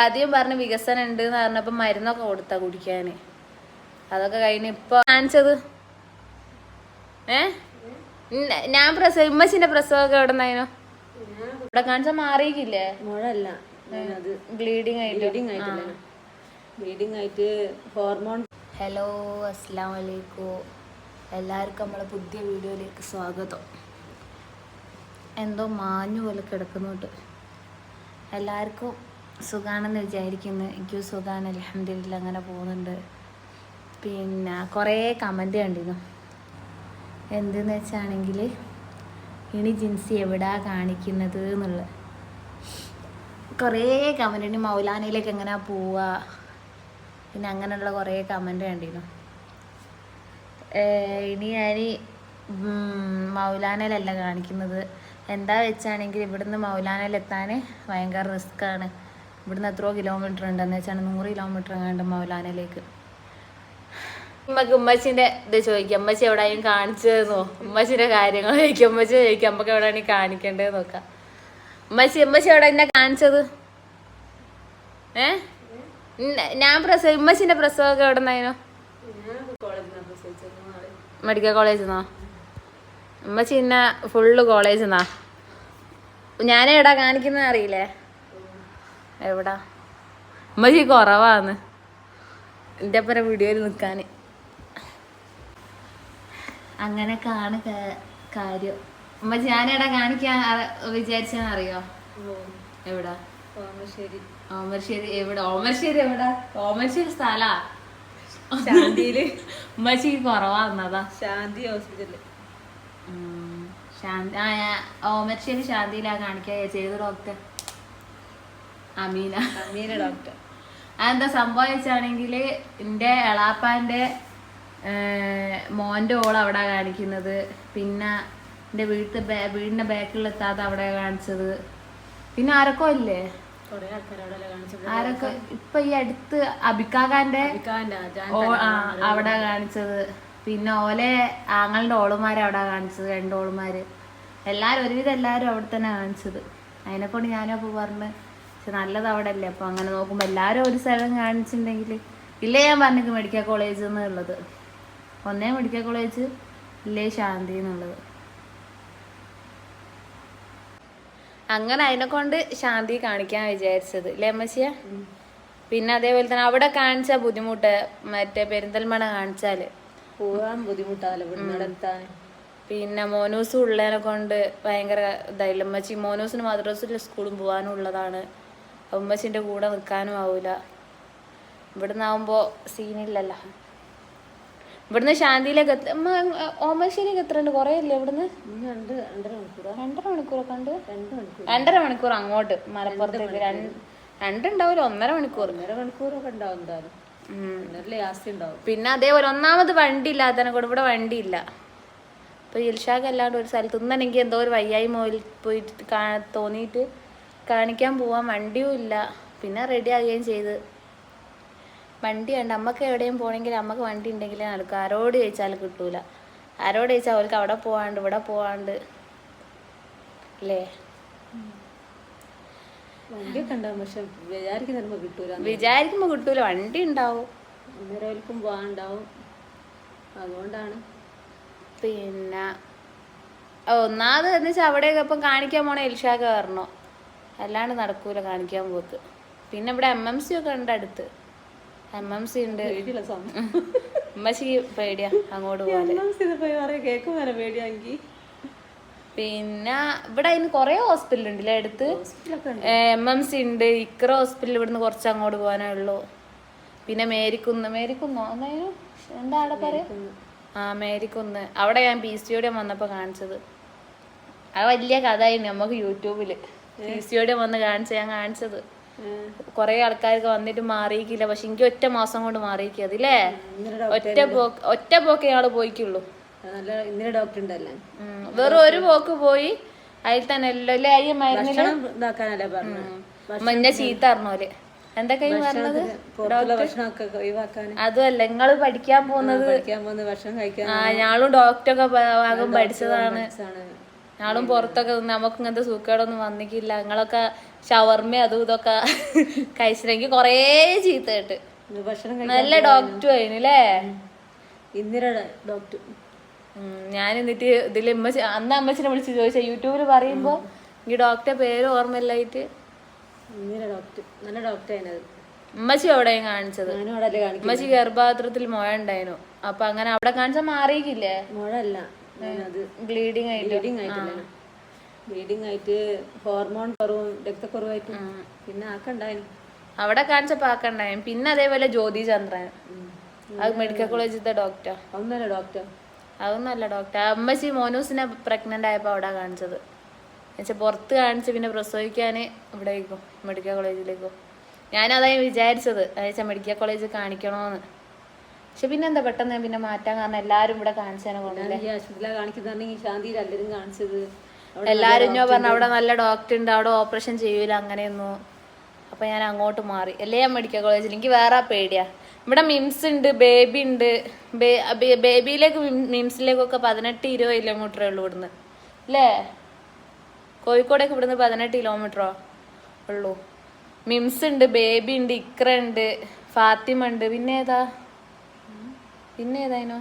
ആദ്യം പറഞ്ഞ വികസനം ഉണ്ട് എന്ന് പറഞ്ഞപ്പോ മരുന്നൊക്കെ കൊടുത്താ കുടിക്കാന്. അതൊക്കെ കഴിഞ്ഞ് ഇപ്പൊ കാണിച്ചത്. ഏ? ഞാൻ പ്രസവ ഉമ്മച്ചിന്റെ പ്രസവമൊക്കെ എവിടെ നിന്നായിരുന്നു ഇവിടെ കാണിച്ചാൽ മാറിയിക്കില്ലേ മുഴല്ല ബ്ലീഡിങ് ആയിട്ട്? ബ്ലീഡിങ് ആയിട്ടില്ല ബ്ലീഡിങ് ആയിട്ട് ഹോർമോൺ ഹലോ അസ്സാം വലൈക്കും എല്ലാവർക്കും നമ്മളെ പുതിയ വീഡിയോയിലേക്ക് സ്വാഗതം. എന്തോ മാഞ്ഞു പോലെ കിടക്കുന്നുണ്ട്. എല്ലാവർക്കും സുഖാണെന്ന് വിചാരിക്കുന്നു. എനിക്കും സുഖമാണ് അലഹമില്ല അങ്ങനെ പോകുന്നുണ്ട്. പിന്നെ കുറേ കമന്റ് കണ്ടിരുന്നു. എന്തെന്ന് വെച്ചാണെങ്കിൽ ഇനി ജിൻസി എവിടാ കാണിക്കുന്നത് എന്നുള്ളത്. കുറേ കമന്റ് ഇനി മൗലാനയിലേക്ക് എങ്ങനെയാ പോവുക പിന്നെ അങ്ങനെയുള്ള കുറേ കമന്റ് കണ്ടിരുന്നു. ഇനി ഞാൻ മൗലാനയിലല്ല കാണിക്കുന്നത്. എന്താ വെച്ചാണെങ്കിൽ ഇവിടുന്ന് മൗലാനയിലെത്താൻ ഭയങ്കര റിസ്ക്കാണ് ഇവിടുന്ന് എത്രയോ കിലോമീറ്റർ ഉണ്ടെന്ന് വെച്ചാൽ നൂറ് കിലോമീറ്റർ എങ്ങാണ്ട് മൗലാനയിലേക്ക്. ഉമ്മക്ക് ഉമ്മച്ചിന്റെ ഇത് ചോദിക്കാം. ഉമ്മച്ചി എവിടെയും കാണിച്ചതെന്നോ? ഉമ്മച്ചിന്റെ കാര്യങ്ങൾ ചോദിക്കാം. ഉമ്മച്ചി ചോദിക്കാം. നമുക്ക് എവിടെയാണ് കാണിക്കേണ്ടത് നോക്കാം. ഉമ്മച്ചി ഉമ്മച്ചി എവിടെ എന്നെ കാണിച്ചത്? ഏ? ഞാൻ പ്രസവ ഉമ്മച്ചിന്റെ പ്രസവമൊക്കെ എവിടെ നിന്നായിരുന്നു മെഡിക്കൽ കോളേജിൽ നിന്നോ? ഉമ്മച്ചി ഇന്ന ഫുള്ള് കോളേജിൽ നിന്നാ ഞാൻ എവിടാ കാണിക്കുന്നത് അറിയില്ലേ? എവിടാ? ഉമ്മച്ചി കുറവാന്ന്. എന്റെ അപ്പുറം വീഡിയോയിൽ നിൽക്കാൻ അങ്ങനെ ആണ് കാര്യം. ഉമ്മച്ചി ഞാനെടാ കാണിക്കാൻ വിചാരിച്ചറിയോ എവിടാ? ഓമശ്ശേരി. ഓമർശ്ശേരി എവിടെ? ഓമർശ്ശേരി എവിടാ? ഓമർശ്ശേരി സ്ഥലാ. ശാന്തിയിൽ. ഉമ്മച്ചി കുറവാന്നതാ ശാന്തി ഹോസ്പിറ്റലിൽ. ശാന്തി ആ ഞാൻ ഓമർശ്ശേരി ശാന്തിയിലാ കാണിക്കാ ചെയ്തു ഡോക്ടർ? അമീന. അമീന ഡോക്ടർ അതെന്താ സംഭവിച്ചാണെങ്കിൽ എന്റെ എളാപ്പാന്റെ മോന്റെ ഓൾ അവിടെ കാണിക്കുന്നത്. പിന്നെ എന്റെ വീട്ടിൽ വീടിന്റെ ബാക്കിലെത്താത്ത അവിടെ കാണിച്ചത്. പിന്നെ ആരൊക്കെ ഇല്ലേ? ആരൊക്കെ? ഇപ്പൊ ഈ അടുത്ത് അബിക്കാകാന്റെ അവിടെ കാണിച്ചത്. പിന്നെ ഓലെ ആങ്ങളുടെ ഓളുമാര് അവിടെ കാണിച്ചത് രണ്ട് ഓളുമാര്. എല്ലാരും ഒരുവിധം എല്ലാരും അവിടെ തന്നെ കാണിച്ചത്. അതിനെ കൊണ്ട് ഞാനും അപ്പൊ പറഞ്ഞ് പക്ഷെ നല്ലത് അവിടെ അല്ലേ അപ്പൊ അങ്ങനെ നോക്കുമ്പോ എല്ലാരും ഒരു സ്ഥലം കാണിച്ചിട്ടുണ്ടെങ്കിൽ ഇല്ലേ ഞാൻ പറഞ്ഞു മെഡിക്കൽ കോളേജ് എന്നുള്ളത്? ഒന്നേ മെഡിക്കൽ കോളേജ് ഇല്ലേ ശാന്തി എന്നുള്ളത്. അങ്ങനെ അതിനെ കൊണ്ട് ശാന്തി കാണിക്കാൻ വിചാരിച്ചത്. ഇല്ലേ അമ്മച്ചിയ? പിന്നെ അതേപോലെ തന്നെ അവിടെ കാണിച്ച ബുദ്ധിമുട്ട് മറ്റേ പെരിന്തൽമണ കാണിച്ചാൽ. പോവാൻ ബുദ്ധിമുട്ടാവല്ലോ പിന്നെ മോനൂസ് ഉള്ളതിനെ കൊണ്ട് ഭയങ്കര ഇതായില്ല. ഉമ്മച്ചി മോനൂസിന് മദ്രസിൽ സ്കൂളും പോകാനും ഉള്ളതാണ് ഉമ്മച്ചിന്റെ കൂടെ നിൽക്കാനും ആവില്ല ഇവിടുന്ന് ആവുമ്പോ സീനില്ലല്ലോ ഇവിടുന്ന് ശാന്തിയിലേക്ക് എത്ത ഓമശ്ശേരിക്ക് എത്ര ഉണ്ട് കുറേ ഇല്ലേ ഇവിടുന്ന്? രണ്ടര മണിക്കൂർ കണ്ട്? മണിക്കൂറൊക്കെ ഉണ്ട് രണ്ടര മണിക്കൂർ അങ്ങോട്ട് മലപ്പുറത്തേക്ക്. രണ്ട് രണ്ടുണ്ടാവില്ല ഒന്നര മണിക്കൂർ. ഒന്നര മണിക്കൂറൊക്കെ ഉണ്ടാവും എന്തായാലും. പിന്നെ അതേപോലെ ഒന്നാമത് വണ്ടി ഇല്ലാത്തതിനെ കൂടെ ഇവിടെ വണ്ടി ഇല്ല. ഇപ്പൊ ഇൽഷാഖ് അല്ലാണ്ട് ഒരു സ്ഥലത്ത് നിന്നെനിക്ക് എന്തോ ഒരു വയ്യായി മോയിൽ പോയിട്ട് തോന്നിയിട്ട് കാണിക്കാൻ പോവാൻ വണ്ടിയും ഇല്ല. പിന്നെ റെഡി ആകുകയും ചെയ്ത്. വണ്ടി ഉണ്ട് അമ്മയ്ക്ക് എവിടെയും പോകണമെങ്കിൽ അമ്മയ്ക്ക് വണ്ടി ഉണ്ടെങ്കിലേ നടക്കും ആരോട് ചോദിച്ചാൽ കിട്ടൂല. ആരോട് ചോദിച്ചാൽ അവർക്ക് അവിടെ പോവാണ്ട് ഇവിടെ പോവാണ്ട്. അല്ലേ? വണ്ടിയൊക്കെ ഉണ്ടാവും പക്ഷെ വിചാരിക്കുന്ന കിട്ടൂല. വിചാരിക്കുമ്പോൾ കിട്ടൂല. വണ്ടി ഉണ്ടാവും. അന്നേരം അതുകൊണ്ടാണ്. പിന്നെ ഒന്നാമത് എന്ന് വെച്ചാൽ അവിടെയൊക്കെ ഇപ്പം കാണിക്കാൻ പോണ ഇൽഷാക്ക് കാരണം അല്ലാണ്ട് നടക്കൂല കാണിക്കാൻ പോക്ക്. പിന്നെ ഇവിടെ എം എം സി ഒക്കെ ഉണ്ട് അടുത്ത്. എം എം സി ഉണ്ട്. ഉമ്മച്ചിക്ക് പേടിയാ അങ്ങോട്ട് പോകാം പിന്നെ ഇവിടെ അതിന് കുറേ ഹോസ്പിറ്റൽ ഉണ്ട് അല്ലേ അടുത്ത്? എം എം സി ഉണ്ട്. ഇക്ര ഹോസ്പിറ്റൽ ഇവിടുന്ന് കുറച്ച് അങ്ങോട്ട് പോകാനേ ഉള്ളൂ. പിന്നെ മേരിക്കുന്ന്. മേരിക്കുന്നോ? എന്തായാലും എന്താ അവിടെ പറയാ? ആ മേരിക്കുന്ന്. അവിടെ ഞാൻ പി സിയോടെ വന്നപ്പോൾ കാണിച്ചത്. അത് വലിയ കഥയായിരുന്നു നമുക്ക് യൂട്യൂബിൽ പി വന്ന് കാണിച്ച ഞാൻ കാണിച്ചത്. കൊറേ ആൾക്കാർക്ക് വന്നിട്ട് മാറിയിക്കില്ല പക്ഷെ എനിക്ക് ഒറ്റ മാസം കൊണ്ട് മാറിയിക്കുക അതില്ലേ ഇന്നലെ ഒറ്റ പോക്ക് ഒറ്റ പോക്ക് ഞങ്ങൾ പോയിക്കുള്ളൂ. വേറെ ഒരു പോക്ക് പോയി. അതിൽ തന്നെ എല്ലാം അല്ലേ അയ്യ മഞ്ഞ ചീത്ത അറിഞ്ഞോൽ എന്തൊക്കെ പറഞ്ഞത്? അതുമല്ല നിങ്ങൾ പഠിക്കാൻ പോകുന്നത് ആ ഞാളും ഡോക്ടറൊക്കെ ആകും പഠിച്ചതാണ്. ഞാളും പുറത്തൊക്കെ നിന്ന് നമുക്ക് ഇങ്ങനത്തെ സൂക്കേടൊന്നും വന്നിക്കില്ല ഞങ്ങളൊക്കെ ഷവർമ അതും ഇതൊക്കെ കഴിച്ചിട്ടെങ്കിൽ കൊറേ ചീത്ത കേട്ട്. ഇന്ന് നല്ല ഡോക്ടർ ആയിരുന്നു അല്ലേ ഇന്ദിര ഡോക്ടർ ഞാൻ എന്നിട്ട് ഇതിൽ അമ്മച്ച അന്ന് അമ്മച്ചിനെ വിളിച്ച് ചോദിച്ച യൂട്യൂബിൽ പറയുമ്പോൾ ഈ ഡോക്ടറെ പേര് ഓർമ്മയില്ലായിട്ട്. ഇന്ദിര ഡോക്ടർ നല്ല ഡോക്ടർ അതിനത് ഉമ്മച്ചി എവിടെയും കാണിച്ചത്? അമ്മച്ചി അവിടെ ഉമ്മച്ചി ഗർഭപാത്രത്തിൽ മുഴ ഉണ്ടായിരുന്നു. അപ്പൊ അങ്ങനെ അവിടെ കാണിച്ചാൽ മാറിയിക്കില്ലേ? മുഴ അല്ല. ഞാനത് ബ്ലീഡിങ് ആയിട്ട്. ബ്ലീഡിങ് ആയിട്ടില്ല ബ്ലീഡിങ് ആയിട്ട് ഹോർമോൺ കുറവും രക്തക്കുറവായിട്ട് പിന്നെ ആക്കണ്ടായിരുന്നു. അവിടെ കാണിച്ചപ്പോ ആക്കണ്ടായി പിന്നെ അതേപോലെ ജ്യോതി ചന്ദ്രൻ. അത് മെഡിക്കൽ കോളേജിലത്തെ ഡോക്ടർ ഒന്നല്ല ഡോക്ടർ അതൊന്നല്ല ഡോക്ടർ അമ്മച്ചി മോനൂസിനെ പ്രഗ്നന്റ് ആയപ്പോ അവിടെ കാണിച്ചത്. എന്നുവെച്ചാൽ പുറത്ത് കാണിച്ച് പിന്നെ പ്രസവിക്കാൻ ഇവിടേക്കും മെഡിക്കൽ കോളേജിലേക്കോ. ഞാനതായി വിചാരിച്ചത്. എന്നുവെച്ചാൽ മെഡിക്കൽ കോളേജിൽ കാണിക്കണോന്ന്. പക്ഷെ പിന്നെ എന്താ പെട്ടെന്ന് പിന്നെ മാറ്റാൻ കാരണം എല്ലാരും ഇവിടെ കാണിച്ചതിനെ കൊണ്ടല്ലേ? ഈ ആശുപത്രിയിലാണ് കാണിക്കുന്നുണ്ടെങ്കിൽ ശാന്തിയിൽ എല്ലാവരും കാണിച്ചത്. എല്ലാരും ഞാൻ പറഞ്ഞു അവിടെ നല്ല ഡോക്ടർ ഉണ്ട് അവിടെ ഓപ്പറേഷൻ ചെയ്യൂല അങ്ങനെയൊന്നും. അപ്പൊ ഞാൻ അങ്ങോട്ട് മാറി. അല്ലേ ഞാൻ മെഡിക്കൽ കോളേജിൽ എനിക്ക് വേറെ പേടിയാ. ഇവിടെ മിംസ് ഉണ്ട് ബേബി ഉണ്ട്. ബേബിയിലേക്ക് മിംസിലേക്കൊക്കെ പതിനെട്ട് ഇരുപത് കിലോമീറ്ററേ ഉള്ളൂ ഇവിടുന്ന്. അല്ലേ? കോഴിക്കോടേക്ക് ഇവിടുന്ന് പതിനെട്ട് കിലോമീറ്ററോ ഉള്ളൂ. മിംസ് ഉണ്ട് ബേബി ഉണ്ട് ഇക്ര ഉണ്ട് ഫാത്തിമ ഉണ്ട്. പിന്നെ ഏതാ? പിന്നെ ഏതായിനോ?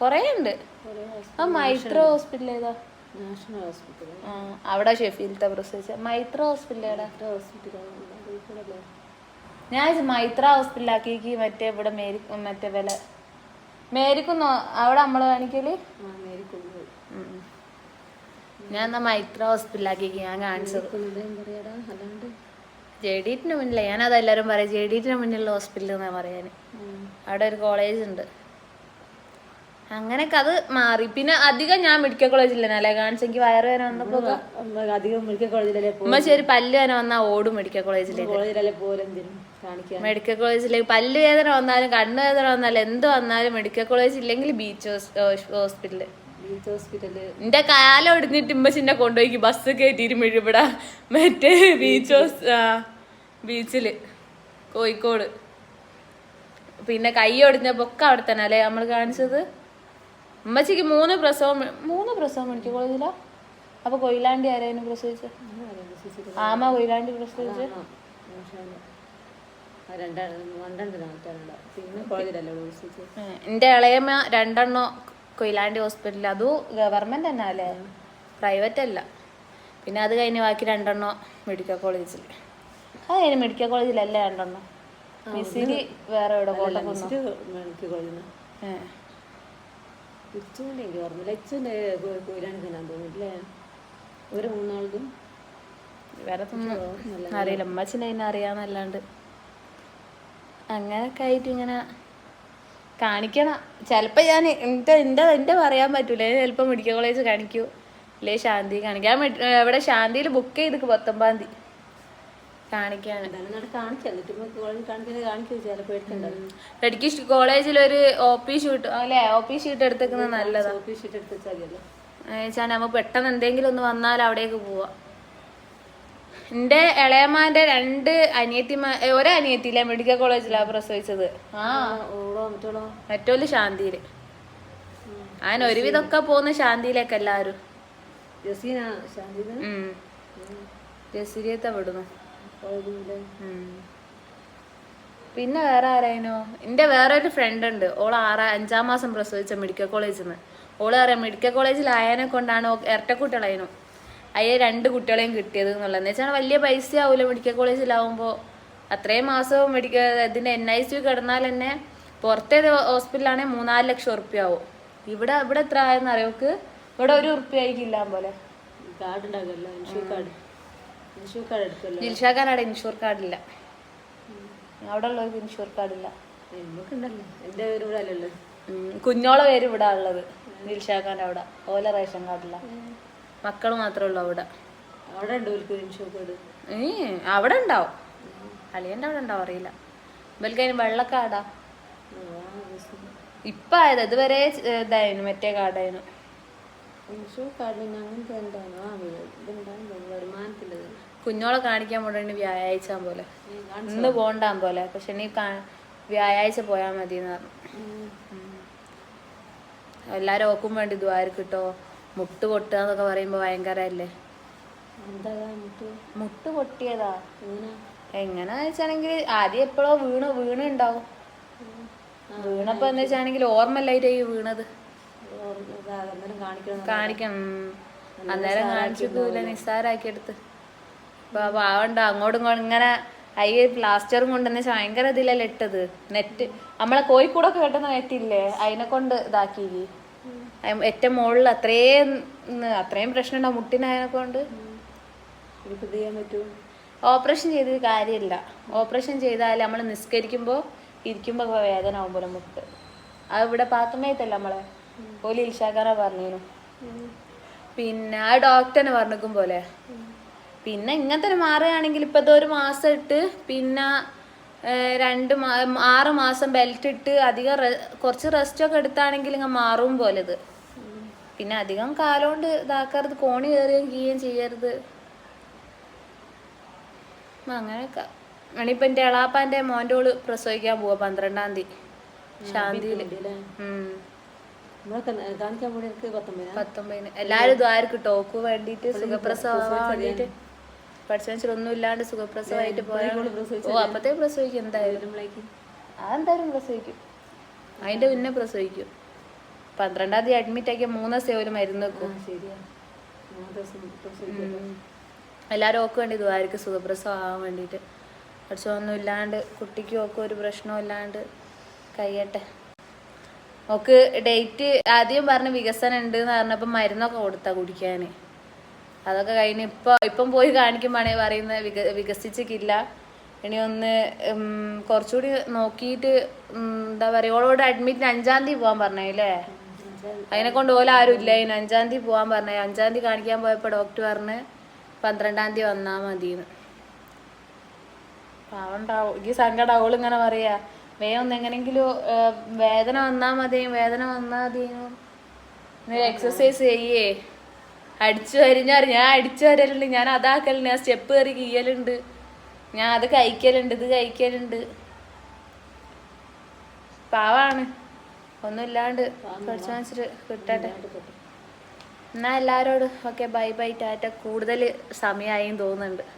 കൊറേ ഉണ്ട്. മൈത്രോ ആ മൈത്ര ഹോസ്പിറ്റൽ ഏതാ? നാഷണൽ ഹോസ്പിറ്റൽ അവിടെ ഷെഫീൽത്തെ പ്രസവിച്ച. മൈത്ര ഹോസ്പിറ്റൽ എവിടെ ഞാൻ മൈത്ര ഹോസ്പിറ്റലാക്കി മറ്റേ ഇവിടെ മേരി മറ്റേ വില മേരിക്കുന്നോ അവിടെ നമ്മൾ കാണിക്കൽ. ഞാൻ എന്നാ മൈത്ര ഹോസ്പിറ്റലാക്കി ഞാൻ കാണിച്ചത്. ജെ ഡിറ്റിന് മുന്നിലെ. ഞാൻ എല്ലാവരും പറയാം ജെ മുന്നിലുള്ള ഹോസ്പിറ്റൽ എന്നാണ് പറയാന്. അവിടെ ഒരു കോളേജ് ഉണ്ട്. അങ്ങനെയൊക്കെ അത് മാറി. പിന്നെ അധികം ഞാൻ മെഡിക്കൽ കോളേജില്ലേ കാണിച്ചെങ്കിൽ വയറുവേന വന്നപ്പോ നമ്മൾ അധികം മെഡിക്കൽ കോളേജിലല്ലേ പോ ഉമ്മ ശരി പല്ല് വേദന വന്നാ ഓടും മെഡിക്കൽ കോളേജിലേക്ക് കോളേജിലല്ലേ മെഡിക്കൽ കോളേജിലേക്ക് പല്ല് വേദന വന്നാലും കണ്ണ് വേദന വന്നാലും എന്ത് വന്നാലും മെഡിക്കൽ കോളേജ് ഇല്ലെങ്കിൽ ബീച്ച് ഹോസ്പിറ്റൽ. എന്റെ കാലം ഒടിഞ്ഞിട്ട് ഇമ്പച്ചിന്റെ കൊണ്ടുപോയി ബസ് കയറ്റിയിട്ട് ഇവിടെ മറ്റേ ബീച്ച് ബീച്ചിൽ കോഴിക്കോട്. പിന്നെ കൈ ഒടിഞ്ഞ പൊക്ക അവിടെ തന്നെ അല്ലേ നമ്മൾ കാണിച്ചത്? അമ്മച്ചിക്ക് മൂന്ന് പ്രസവം മൂന്ന് പ്രസവം മെഡിക്കൽ കോളേജിലാ അപ്പൊ കൊയിലാണ്ടി ആരായിരുന്നു പ്രസവിച്ച? ആമ കൊയിലാണ്ടി പ്രസവിച്ച? എന്റെ ഇളയമ്മ രണ്ടെണ്ണം കൊയിലാണ്ടി ഹോസ്പിറ്റൽ അതും ഗവൺമെന്റ് തന്നെ അല്ലേ? പ്രൈവറ്റ് അല്ല. പിന്നെ അത് കഴിഞ്ഞ് ബാക്കി രണ്ടെണ്ണം മെഡിക്കൽ കോളേജിൽ അത് കഴിഞ്ഞ് മെഡിക്കൽ കോളേജിലല്ലേ രണ്ടെണ്ണം? മിസ്സിരി വേറെ എവിടെ മെഡിക്കൽ കോളേജിൽ നിന്ന് ഏഹ് ഇച്ചുവിന്റെ എനിക്ക് ഓർമ്മയില്ല. ഇച്ചുവിന്റെ കോയിലാണ് തിന്നാൻ തോന്നില്ലേ ഒരു മൂന്നാളതും വേറെ ഒന്നും അറിയില്ല. അമ്മച്ചിനെ അതിനെ അറിയാന്നല്ലാണ്ട്. അങ്ങനെയൊക്കെ ആയിട്ട് ഇങ്ങനെ കാണിക്കണം. ചിലപ്പോൾ ഞാൻ എന്റെ എന്റെ എന്റെ പറയാൻ പറ്റൂല. ചിലപ്പോ ചിലപ്പോൾ മെഡിക്കൽ കോളേജ് കാണിക്കൂ. അല്ലേ ശാന്തി കാണിക്കാം. ഇവിടെ ശാന്തിയിൽ ബുക്ക് ചെയ്ത് പത്തൊമ്പതാം തീയതി. കാണിക്കാണ് എന്നിട്ട് കോളേജിൽ ഒരു ഒ പി ഷീട്ട് അല്ലേ ഒ പി ഷീറ്റ് എടുത്തേക്കുന്നത് നല്ലതാണ് ഒ മതിയല്ലോ. വെച്ചാൽ പെട്ടെന്ന് എന്തെങ്കിലും ഒന്ന് വന്നാൽ അവിടേക്ക് പോവാം. എന്റെ ഇളയമാന്റെ രണ്ട് അനിയത്തിമാ ഒരേ അനിയത്തിയില്ലേ മെഡിക്കൽ കോളേജിലാണ് പ്രസവിച്ചത്. ആ മറ്റോൽ ശാന്തിയിൽ. അങ്ങനെ ഒരുവിധമൊക്കെ പോകുന്ന ശാന്തിയിലേക്ക് എല്ലാരും. ജസീരിയത്തെ വിടുന്നു പിന്നെ വേറെ ആരായിനോ? എന്റെ ഒരു ഫ്രണ്ട് ഉണ്ട്. ഓൾ ആറാ അഞ്ചാം മാസം പ്രസവിച്ച മെഡിക്കൽ കോളേജിൽ നിന്ന് ഓൾ പറയാം മെഡിക്കൽ കോളേജിൽ ആയനെ കൊണ്ടാണ് ഇരട്ടക്കുട്ടികളായിരുന്നു അയ്യ രണ്ട് കുട്ടികളെയും കിട്ടിയത് എന്നുള്ളത് എന്ന് വെച്ചാൽ വലിയ പൈസ ആവൂല മെഡിക്കൽ കോളേജിലാവുമ്പോൾ അത്രയും മാസവും മെഡിക്കൽ ഇതിന്റെ എൻ ഐ സി കിടന്നാൽ തന്നെ പുറത്തെ ഹോസ്പിറ്റലാണെങ്കിൽ മൂന്നാൽ ലക്ഷം ഉറുപ്പ്യ ആവും ഇവിടെ ഇവിടെ എത്ര ആയെന്ന് അറിയോക്ക് ഇവിടെ ഒരു ഉറുപ്പ്യ ആയിക്കില്ല പോലെ. കാർഡ് ഉണ്ടാകുമല്ലോ ഇൻഷൂർ കാർഡ്. ഇൻഷൂർ കാർഡ് എടുക്കുമല്ലോ ഇൻഷൂർ കാർഡില്ല. അവിടെ ഉള്ളവർക്ക് ഇൻഷൂർ കാർഡില്ല. നമുക്കുണ്ടല്ലോ എന്റെ പേര് ഇവിടെ അല്ലല്ലോ. ഉം. കുഞ്ഞോളെ പേര് ഇവിടെ ഉള്ളത്. ദിൽഷാഖാന്റെ അവിടെ. ഓല റേഷൻ കാർഡില്ല മക്കൾ മാത്രമേ ഉള്ളൂ അവിടെ. അവിടെ ഏ അവിടെ ഉണ്ടാവും. അളിയന്റെ അവിടെ ഉണ്ടാവും അറിയില്ല. ഇവർക്ക് അതിന് ഇപ്പ ഇപ്പം ആയത് ഇതുവരെ ഇതായിരുന്നു മറ്റേ കാടായിരുന്നു കുഞ്ഞോളെ കാണിക്കാൻ പോകേണ്ടി വ്യാഴാഴ്ച പോലെ. ഇന്ന് പോണ്ടാൻ പോലെ. പക്ഷെ നീ വ്യാഴാഴ്ച പോയാൽ മതി എന്ന് പറഞ്ഞു എല്ലാരും ഓക്കും വേണ്ടി ദ്വാര കിട്ടോ മുട്ട് പൊട്ടുക എന്നൊക്കെ പറയുമ്പോൾ ഭയങ്കര അല്ലേ എന്താ മുട്ട്? പൊട്ടിയതാ? എങ്ങനെ? വെച്ചാണെങ്കിൽ ആദ്യം എപ്പോഴോ വീണ് വീണ് ഉണ്ടാവും വീണപ്പോ എന്താ വെച്ചാണെങ്കിൽ ഓർമ്മല്ലായിട്ട് വീണത്. അന്നേരം കാണിക്കണം. അന്നേരം കാണിച്ചിട്ടില്ല നിസ്സാരാക്കി എടുത്ത് പാവണ്ട അങ്ങോട്ടും ഇങ്ങോട്ടും ഇങ്ങനെ അയ്യ പ്ലാസ്റ്ററും കൊണ്ടുവന്ന് വെച്ചാൽ ഭയങ്കര ഇതിലല്ലേ ഇട്ടത്. നെറ്റ് നമ്മളെ കോഴിക്കൂടൊക്കെ കെട്ടുന്ന നെറ്റില്ലേ? അതിനെ കൊണ്ട് ഇതാക്കി ഏറ്റവും മുകളിൽ അത്രയും അത്രയും പ്രശ്നം ഉണ്ടാവും മുട്ടിനായതിനെ കൊണ്ട്. ഓപ്പറേഷൻ ചെയ്ത് കാര്യമില്ല. ഓപ്പറേഷൻ ചെയ്താൽ നമ്മൾ നിസ്കരിക്കുമ്പോൾ ഇരിക്കുമ്പോൾ വേദന ആകുമ്പോൾ മുട്ട്. അത് ഇവിടെ പാത്തുമയത്തല്ല നമ്മളെ? ഓലി ഇൽഷാക്കാറ പറഞ്ഞു പിന്നെ ആ ഡോക്ടറിനെ പറഞ്ഞിരിക്കും പോലെ. പിന്നെ ഇങ്ങനത്തെ മാറുകയാണെങ്കിൽ ഇപ്പം ഇത് ഒരു മാസം ഇട്ട് പിന്നെ രണ്ട് മാ ആറ് മാസം ബെൽറ്റ് ഇട്ട് അധികം കുറച്ച് റെസ്റ്റ് ഒക്കെ എടുത്താണെങ്കിൽ ഇങ്ങനെ മാറും പോലെ ഇത് പിന്നെ അധികം കാലം കൊണ്ട് ഇതാക്കരുത് കോണി കയറുകയും ചെയ്യുകയും ചെയ്യരുത്. അങ്ങനെയൊക്കെ. ഇനിയിപ്പോൾ എന്റെ എളാപ്പാന്റെ മോന്റെ ഓൾ പ്രസവിക്കാൻ പോവാ പന്ത്രണ്ടാം തീയതി. ശാന്തി പത്തൊമ്പതിനാ. എല്ലാരും ഇതായിരിക്കും ടോക്ക് വേണ്ടിട്ട് സുഖപ്രസവം വേണ്ടിട്ട്. പഠിച്ചു ഒന്നും ഇല്ലാണ്ട് സുഖപ്രസവമായിട്ട് പോയാൽ ഓ അപ്പത്തേ പ്രസവിക്കും എന്തായാലും. അതെന്തായാലും പ്രസവിക്കും. അതിന്റെ മുന്നേ പ്രസവിക്കും. പന്ത്രണ്ടാം തീയതി അഡ്മിറ്റ് ആക്കിയ മൂന്ന് ദിവസം ഒരു മരുന്ന് വെക്കും. എല്ലാരും ഒക്കെ വേണ്ടി ദ്വാരക്ക് സുഖപ്രസവം ആവാൻ വേണ്ടിയിട്ട്. പഠിച്ചൊന്നും ഇല്ലാണ്ട് കുട്ടിക്കും ഒക്കെ ഒരു പ്രശ്നവും ഇല്ലാണ്ട് കഴിയട്ടെ. ഓക്ക് ഡേറ്റ് ആദ്യം പറഞ്ഞ് വികസനം ഉണ്ട് എന്ന് പറഞ്ഞപ്പോൾ മരുന്നൊക്കെ കൊടുത്താ കുടിക്കാൻ അതൊക്കെ കഴിഞ്ഞ് ഇപ്പൊ ഇപ്പം പോയി കാണിക്കുമ്പോഴാണ് പറയുന്നത് വിക വികസിച്ചിട്ടില്ല. ഇനി ഒന്ന് കുറച്ചുകൂടി നോക്കിയിട്ട് എന്താ പറയുക ഓളോട് അഡ്മിറ്റിന് അഞ്ചാം തീയതി പോകാൻ പറഞ്ഞല്ലേ അതിനെ കൊണ്ട് ഓല ആരും ഇല്ല. ഇനി അഞ്ചാം തീയതി പോകാൻ പറഞ്ഞേ അഞ്ചാം തീയതി കാണിക്കാൻ പോയപ്പോൾ ഡോക്ടർ പറഞ്ഞ് പന്ത്രണ്ടാം തീയതി വന്നാ മതിന്ന്. പാവണ്ടാവും ഈ സങ്കടം അവൾ ഇങ്ങനെ പറയാ. വേഗം ഒന്ന് എങ്ങനെങ്കിലും വേദന വന്നാ മതി വേദന വന്നാൽ മതി എക്സസൈസ് ചെയ്യേ. അടിച്ചു വരിഞ്ഞാറ് ഞാൻ അടിച്ചു വരലുണ്ട്. ഞാൻ അതാക്കലുണ്ട് ഞാൻ സ്റ്റെപ്പ് കയറി കീയലുണ്ട്. ഞാൻ അത് കഴിക്കലുണ്ട്. ഇത് കഴിക്കലുണ്ട്. പാവാണ്. ഒന്നുമില്ലാണ്ട് കുറച്ച് വെച്ചിട്ട് കിട്ടട്ടെ. എന്നാ എല്ലാരോടും ഓക്കെ ബൈ ബൈ ടാറ്റ. കൂടുതൽ സമയമായും തോന്നുന്നുണ്ട്.